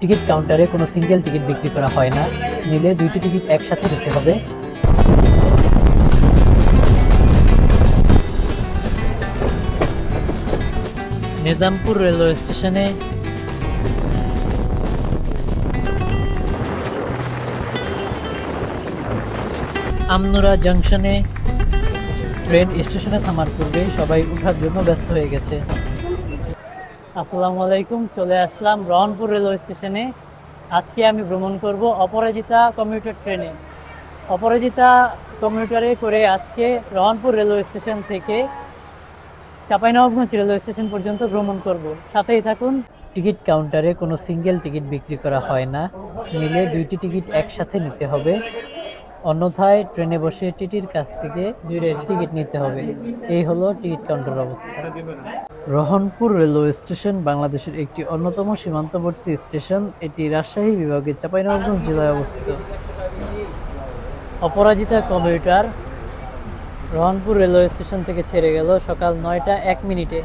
Ticket কাউন্টারে কোনো single ticket বিক্রি করা হয় না। নিলে দুইটি টিকিট একসাথে নিতে হবে। নিজামপুর রেলওয়ে স্টেশনে আমনুরা জংশনে ট্রেন স্টেশনে থামার পূর্বে সবাই উঠার জন্য ব্যস্ত হয়ে গেছে। আসসালামু আলাইকুম, চলে আসলাম রহনপুর রেলওয়ে স্টেশনে। আজকে আমি ভ্রমণ করব অপরাজিতা কমিউটার ট্রেনে। অপরাজিতা কমিউটারে করে আজকে রহনপুর রেলওয়ে স্টেশন থেকে চাঁপাইনবাবগঞ্জ রেলওয়ে স্টেশন পর্যন্ত ভ্রমণ করব। সাথেই থাকুন। টিকিট কাউন্টারে কোনো সিঙ্গেল টিকিট বিক্রি করা হয় না। নিলে দুইটি টিকিট একসাথে নিতে হবে। অন্যথায় ট্রেনে বসে টিটির কাছ থেকে টিকিট নিতে হবে। এই হলো টিকিট কাউন্টার অবস্থা। রহনপুর রেলওয়ে স্টেশন বাংলাদেশের একটি অন্যতম সীমান্তবর্তী স্টেশন। এটি রাজশাহী বিভাগের চাঁপাইনবাবগঞ্জ জেলায় অবস্থিত। Aparajita commuter Rohanpur railway station থেকে ছেড়ে গেল সকাল নয়টা এক মিনিটে।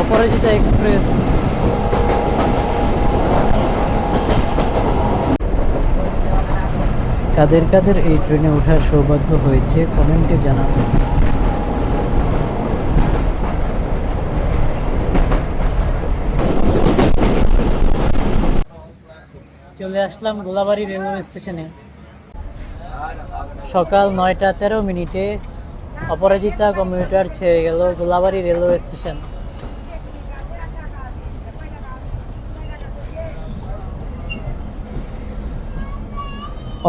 অপরাজিতা এক্সপ্রেস। কাদের কাদের এই ট্রেনে ওঠার সৌভাগ্য হয়েছে কমেন্টে জানাবেন। চলে আসলাম গোলাবাড়ি রেলওয়ে স্টেশনে। সকাল নয়টা তেরো মিনিটে অপরাজিতা কমিউটার ছেড়ে গেল Golabari railway station.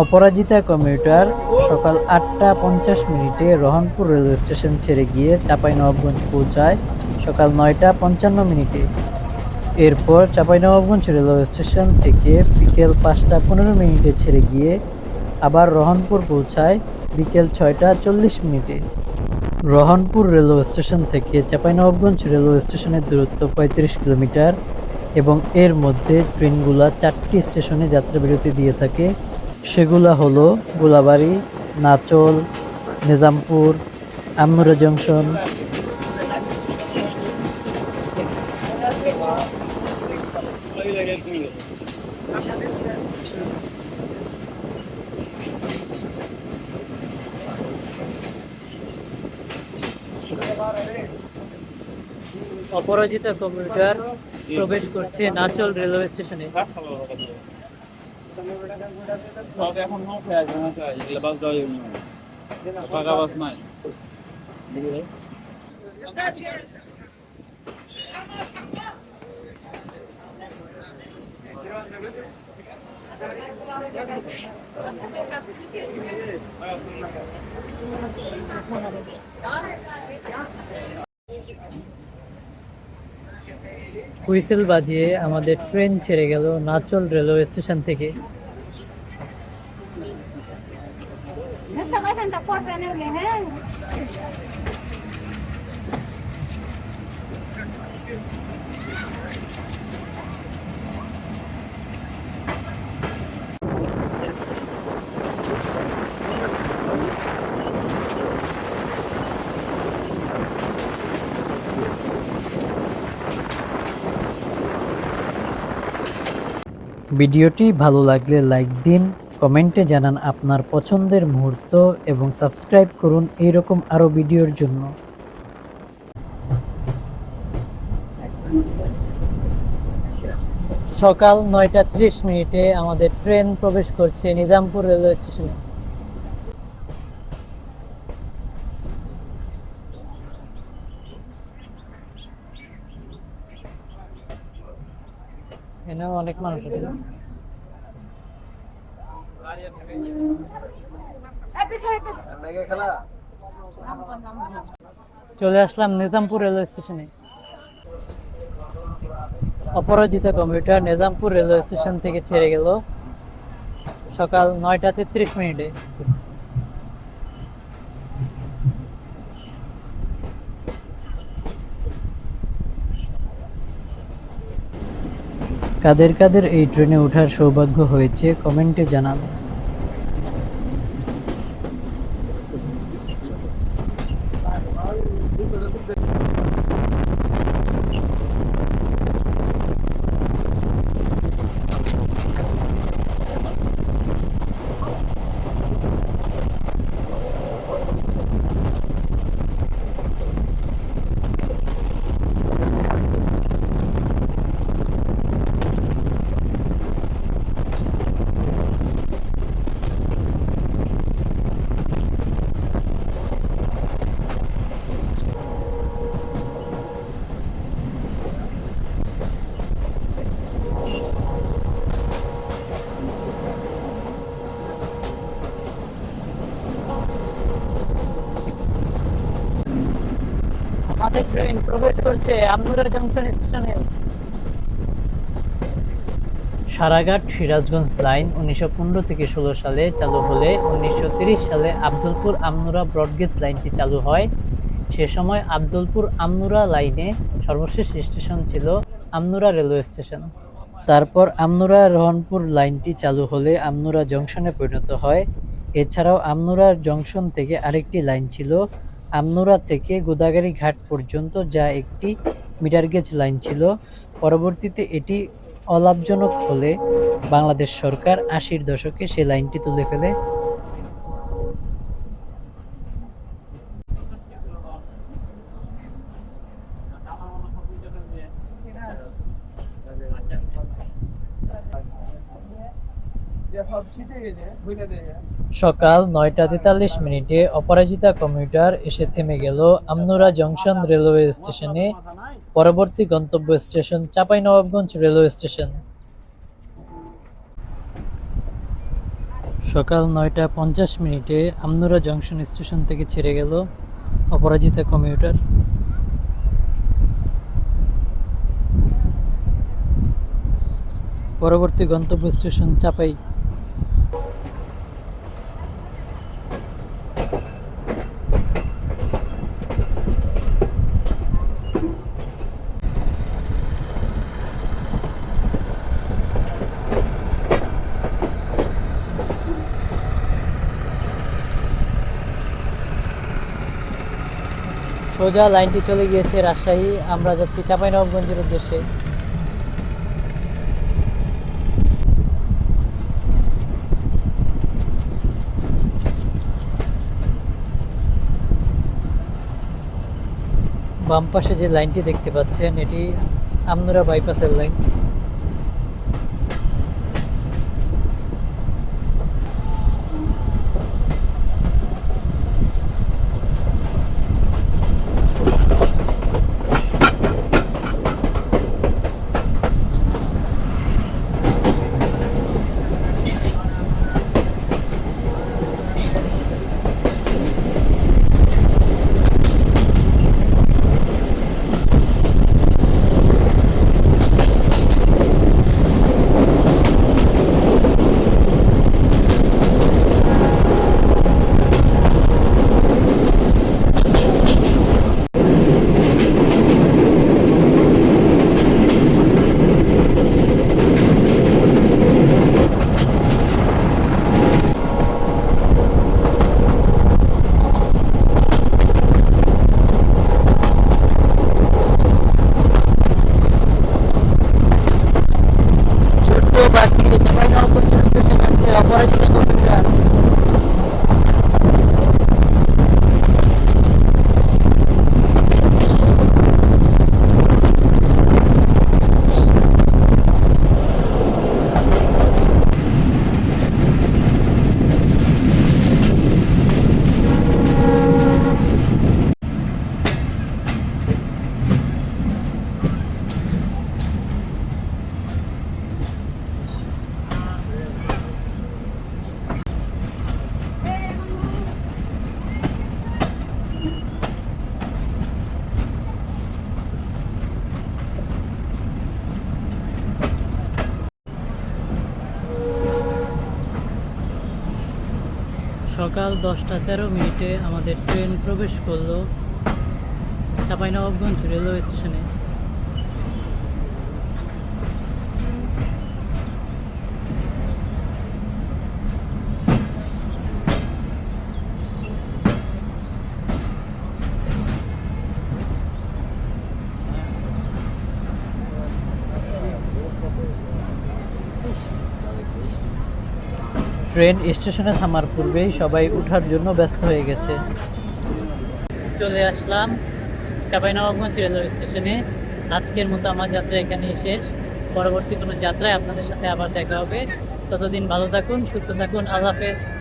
Aparajita commuter সকাল আটটা পঞ্চাশ মিনিটে রহনপুর রেলওয়ে স্টেশন ছেড়ে গিয়ে চাঁপাইনবাবগঞ্জ পৌঁছায় সকাল নয়টা পঞ্চান্ন মিনিটে। এরপর চাঁপাইনবাবগঞ্জ রেলওয়ে স্টেশন থেকে বিকেল পাঁচটা পনেরো মিনিটে ছেড়ে গিয়ে আবার রহনপুর পৌঁছায় বিকেল ছয়টা চল্লিশ মিনিটে। রহনপুর রেলওয়ে স্টেশন থেকে চাঁপাইনবাবগঞ্জ রেলওয়ে স্টেশনের দূরত্ব পঁয়ত্রিশ কিলোমিটার এবং এর মধ্যে ট্রেনগুলা চারটি স্টেশনে যাত্রাবিরতি দিয়ে থাকে। সেগুলা হলো গোলাবাড়ি, নাচল, নিজামপুর আমনুরা জংশন অপরাজিতা কমিউটার প্রবেশ করছে নাচল রেলওয়ে স্টেশনে। হুইসেল বাজিয়ে আমাদের ট্রেন ছেড়ে গেল নাচল রেলওয়ে স্টেশন থেকে। Esta ভিডিওটি ভালো লাগলে লাইক দিন, কমেন্টে জানান আপনার পছন্দের মুহূর্ত এবং সাবস্ক্রাইব করুন এইরকম আরও ভিডিওর জন্য। সকাল নয়টা ত্রিশ মিনিটে আমাদের ট্রেন প্রবেশ করছে নিজামপুর রেলওয়ে স্টেশনে। অনেক মানুষ চলে আসলাম নিজামপুর রেলওয়ে স্টেশনে। Aparajita commuter Nizampur railway station থেকে ছেড়ে গেল সকাল নয়টা তেত্রিশ মিনিটে। কাদের কাদের এই ট্রেনে ওঠার সৌভাগ্য হয়েছে কমেন্টে জানান। ট্রেন প্রবেশ করছে আমনুরা জংশন স্টেশনে সারাঘাট সিরাজগঞ্জ লাইন উনিশশো পনেরো থেকে ষোলো সালে চালু হলে উনিশশো তিরিশ সালে আব্দুলপুর আমনুরা ব্রডগেজ লাইনটি চালু হয়। সে সময় আব্দুলপুর আমনুরা লাইনে সর্বশেষ স্টেশন ছিল আমনুরা রেলওয়ে স্টেশন তারপর আমনুরা রহনপুর লাইনটি চালু হলে আমনুরা জংশনে পরিণত হয়। এছাড়াও আমনুরা জংশন থেকে আরেকটি লাইন ছিল আমনুরা থেকে গোদাগাড়ি ঘাট পর্যন্ত যা একটি মিটার গেজ লাইন ছিল। পরবর্তীতে এটি অলাভজনক হলে বাংলাদেশ সরকার আশির দশকে সে লাইনটি তুলে ফেলে। সকাল নয়টা তেতাল্লিশ মিনিটে অপরাজিতা কমিউটার এসে থেমে গেল আমনুরা জংশন রেলওয়ে স্টেশনে। পরবর্তী গন্তব্য স্টেশন চাঁপাইনবাবগঞ্জ রেলওয়ে স্টেশন। সকাল নয়টা পঞ্চাশ মিনিটে আমনুরা জংশন স্টেশন থেকে ছেড়ে গেল অপরাজিতা কমিউটার। পরবর্তী গন্তব্য স্টেশন চাপাই সোজা লাইনটি চলে গিয়েছে রাজশাহী। আমরা যাচ্ছি চাঁপাইনবাবগঞ্জের উদ্দেশ্যে। বাম পাশে যে লাইনটি দেখতে পাচ্ছেন, এটি আমনুরা বাইপাসের লাইন। সকাল দশটা তেরো মিনিটে আমাদের ট্রেন প্রবেশ করল চাঁপাইনবাবগঞ্জ রেলওয়ে স্টেশনে। ট্রেন স্টেশনে থামার পূর্বেই সবাই উঠার জন্য ব্যস্ত হয়ে গেছে। চলে আসলাম চাঁপাইনবাবগঞ্জ রেলওয়ে স্টেশনে। আজকের মতো আমার যাত্রা এখানেই শেষ। পরবর্তী কোনো যাত্রায় আপনাদের সাথে আবার দেখা হবে। ততদিন ভালো থাকুন, সুস্থ থাকুন। আল্লাহ হাফেজ।